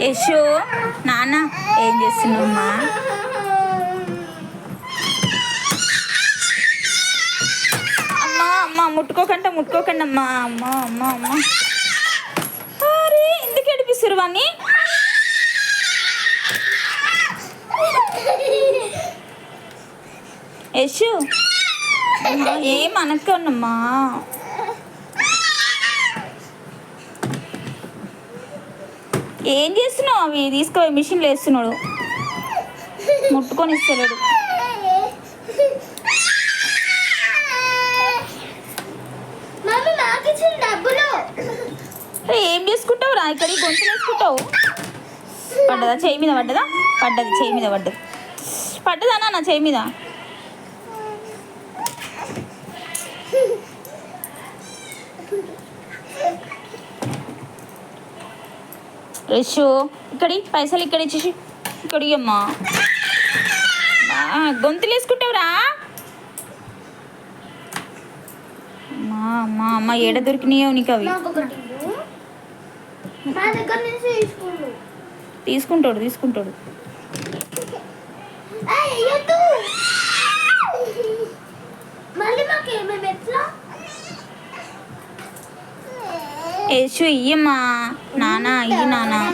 యశు నాన్న ఏం చేస్తున్నామ్మా అమ్మా? అమ్మ ముట్టుకోకుండా ముట్టుకోకండి అమ్మా అమ్మ అమ్మ అమ్మ. అరే ఎందుకు ఏడిపిస్తారు వాణ్ణి? యశు ఏం అనక్కనమ్మా ఏం చేస్తున్నావు అవి? తీసుకుపోయి మిషన్లో వేస్తున్నాడు. ముట్టుకొని ఇస్తలేడు. ఏం చేసుకుంటావు రా? ఇక్కడ గొంతులు వేసుకుంటావు. పడ్డదా? చేయి మీద పడ్డదా? పడ్డది చేయి మీద పడ్డది. పడ్డదా నా చేయి మీద? రిషు ఇక్కడి పైసలు ఇక్కడ ఇచ్చేసి ఇక్కడ అమ్మా. గొంతులు వేసుకుంటావురా. అమ్మా అమ్మా అమ్మ ఏడ దొరికినాయో నీకు అవి. మా తీసుకుంటాడు తీసుకుంటాడు. యేసు ఇయ్యమ్మా. నాన్న 那